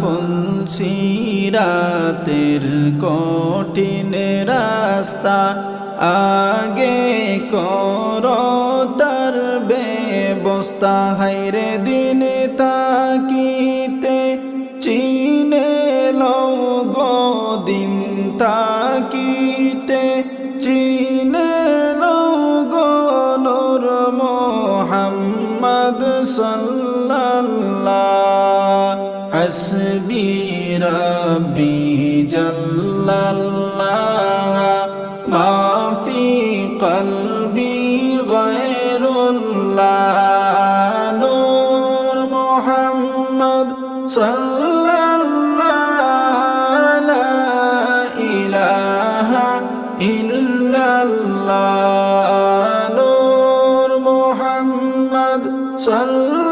ফুলসিরাতের কঠিন রাস্তা। আগে করো তার ব্যবস্থা। হাইরে দিন তাকিতে, চিনে গো দিন তাকিতে। চিনে লও গো মোহাম্মদ সাল্লাল্লাহ। হাসবি রব্বি জাল্লাল্লাহ মা ফি কলবি গায়রুল্লাহ, নূর মোহাম্মদ সাল্লাল্লাহ ইলাহা ইল্লাল্লাহ, নূর মোহাম্মদ সাল্লাল্লাহ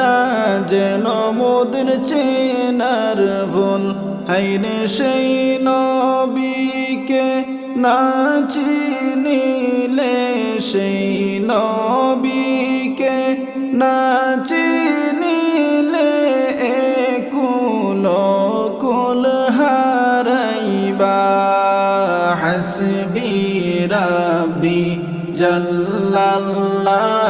না যেন মোদের চেনার ভুল। হাইনে সেই নবীকে না চিনিলে, সেই নবীকে না চিনিলে কুল কুল হারাইবা। হাসবি রাব্বি জাল্লাল্লাহ।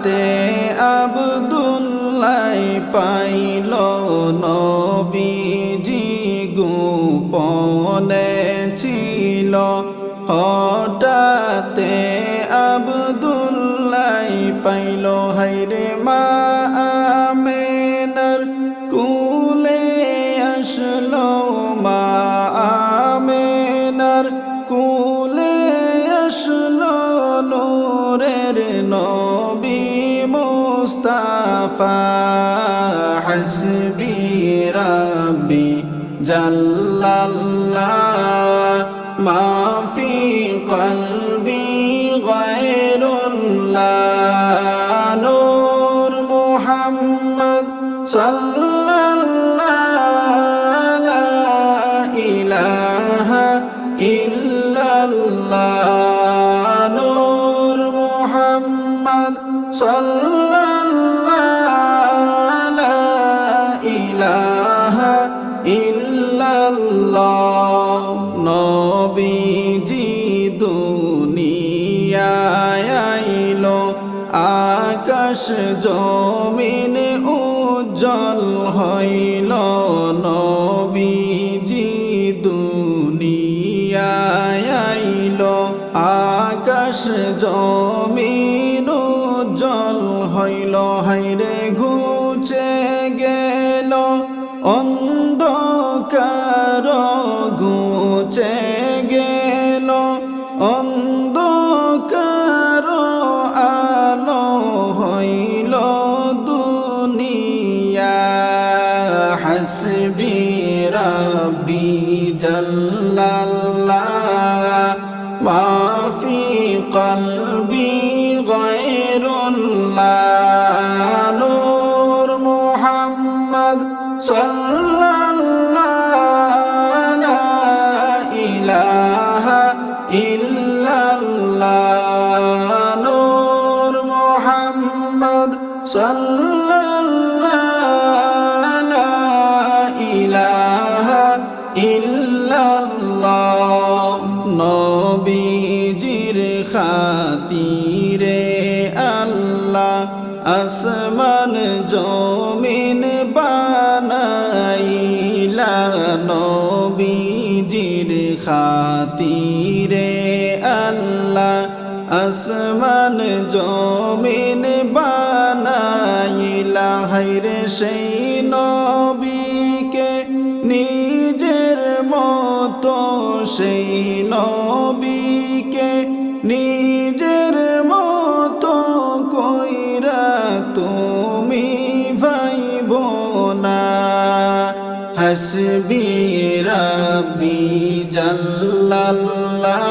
হঠাতে আবদুল্লাই পাইল নবীজি গোপনে ছিল। হঠাতে আবদুল্লাই পাইল হাইরে মা আমেনার কুলে আসলো জাল্লাল্লাহ জমিন উজ্জ্বল হইল নবীজি দুনিয়ায় আকাশ জমিন হাসবি রব্বি জল্লাল্লাহ মাফি কলবি গায়রুল্লাহ নূর মুহাম্মদ সাল্লাল্লাহ লা ইলাহা ইল্লাল্লাহ নূর মুহাম্মদ সাল্লাল্লাহ আসমান জমিন বানাইলা নবীজির খাতিরে আল্লাহ আসমান জমিন বানাইলা। হাইরে সেই নবীকে নিজের মতো সেই নবীকে নিজের হাসবি রবি জাল্লাল্লাহ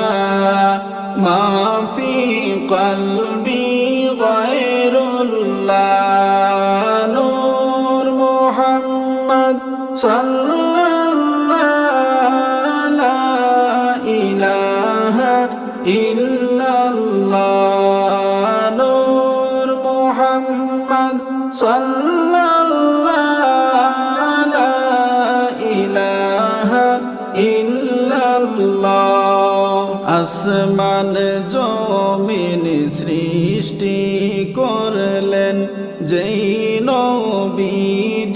মাফি কলবি গয়রুল্লাহ নূর মোহাম্মদ সাল্লাল্লাহু আসমান জমিন সৃষ্টি করলেন, যেই নবীজির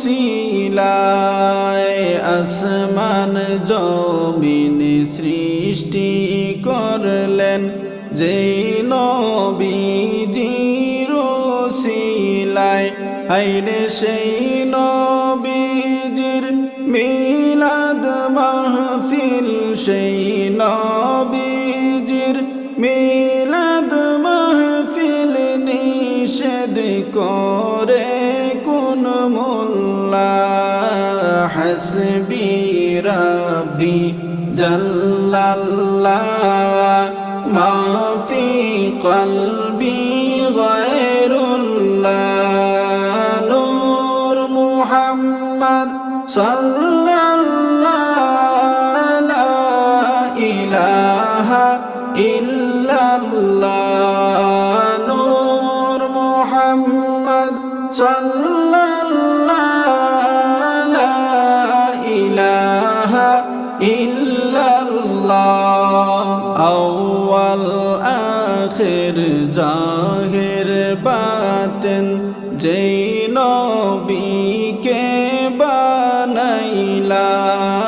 শিলায় আসমান জমিন সৃষ্টি করলেন, যেই নবীজির শিলায়। আইরে সেই সেই নবীজির মিলাদ মাহফিল নিষেধ করে কোন মোল্লা হাসবি রব্বি জাল্লাল্লাহ মাফি কলবি গয়রুল্লাহ নূর মুহাম্মদ সাল্লাল্লাহু বানাইলা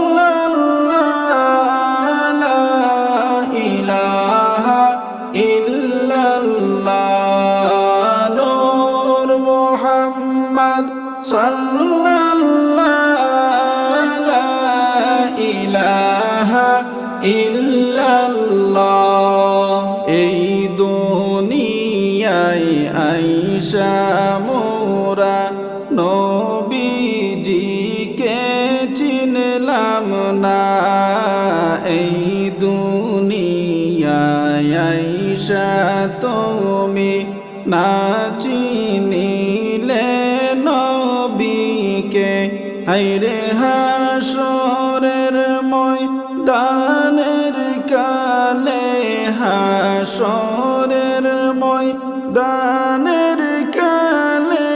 সাল্লাল্লাহু লা ইলাহা ইল্লাল্লাহ এই দুনিয়ায় আইসা মোরা নবীজিকে চিনলাম না। এই দুনিয়ায় আইসা তুমি না চিনিলে হাইরে হাসরের ময়দানের কালে হাসরের ময়দানের কালে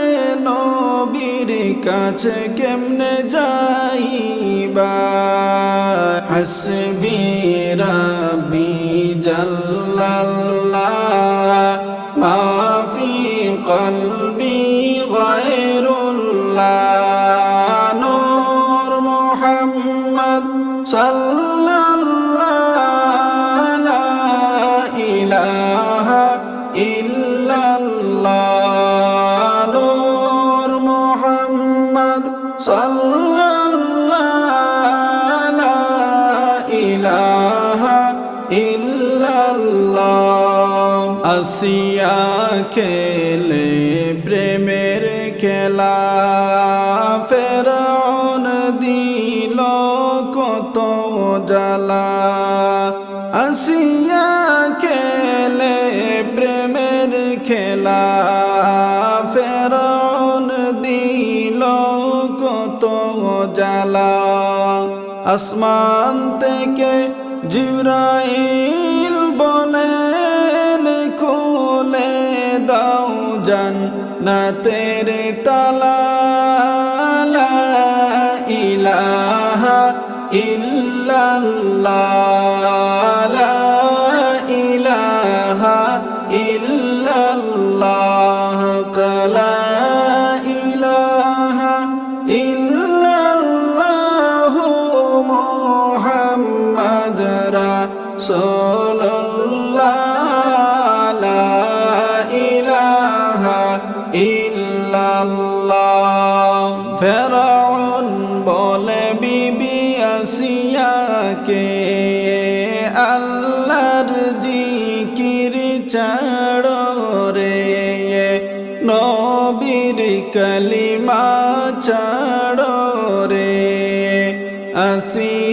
নবীর কাছে কেমনে যাইবা? হাসবি রাব্বি জাল্লাল্লাহ আসিয়া খেলে প্রেমের খেলা। ফেরাউন দিল কত জ্বালা। আসিয়া খেলে প্রেমের খেলা। ফেরাউন দিল কত জ্বালা। আসমান থেকে জিব্রাইল না তেরে তালা ইলাহা ইল্লাল্লাহ ইলাহা ইল্লাল্লাহ লা ইলাহা ইল্লাল্লাহ মুহাম্মদ রাসূলুল্লাহ।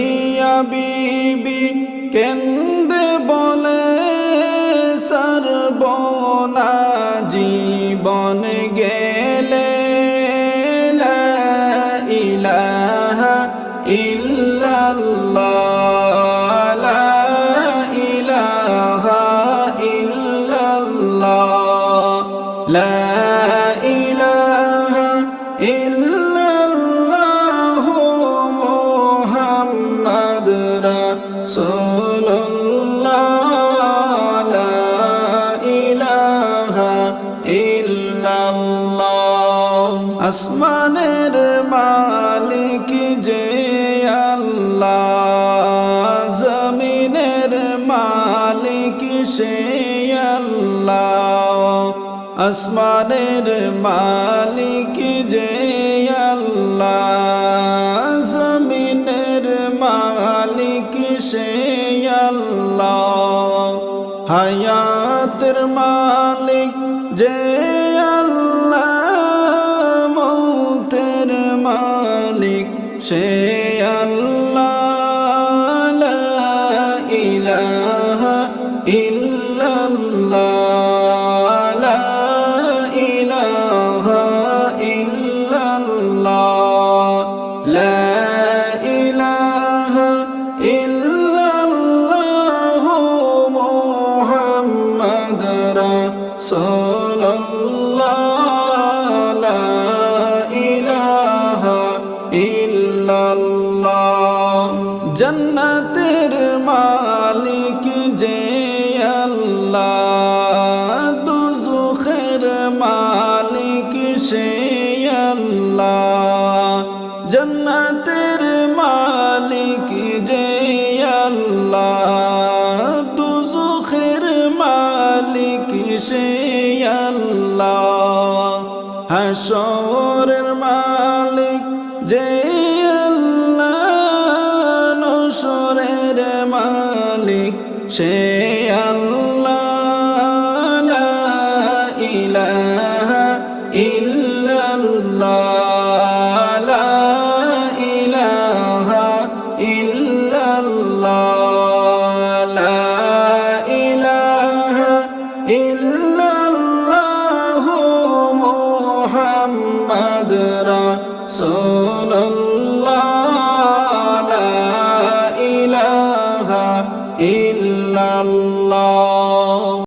আসিয়া বিবি কেন্দ্রে বলে সর্বনা জীবন রাসূলুল্লাহ লা ইলাহা ইল্লাল্লাহ। আসমানের মালিক যে আল্লাহ জমিনের মালিক সে আল্লাহ। আসমানের মালিক হায়াতের মালিক জান্নাতের মালিক যে আল্লাহ দুজুখের মালিক সে আল্লাহ। হাসরের মালিক যে আল্লাহ মালিক সে আল্লাহ। ইলাহা ইল্লাল্লাহ।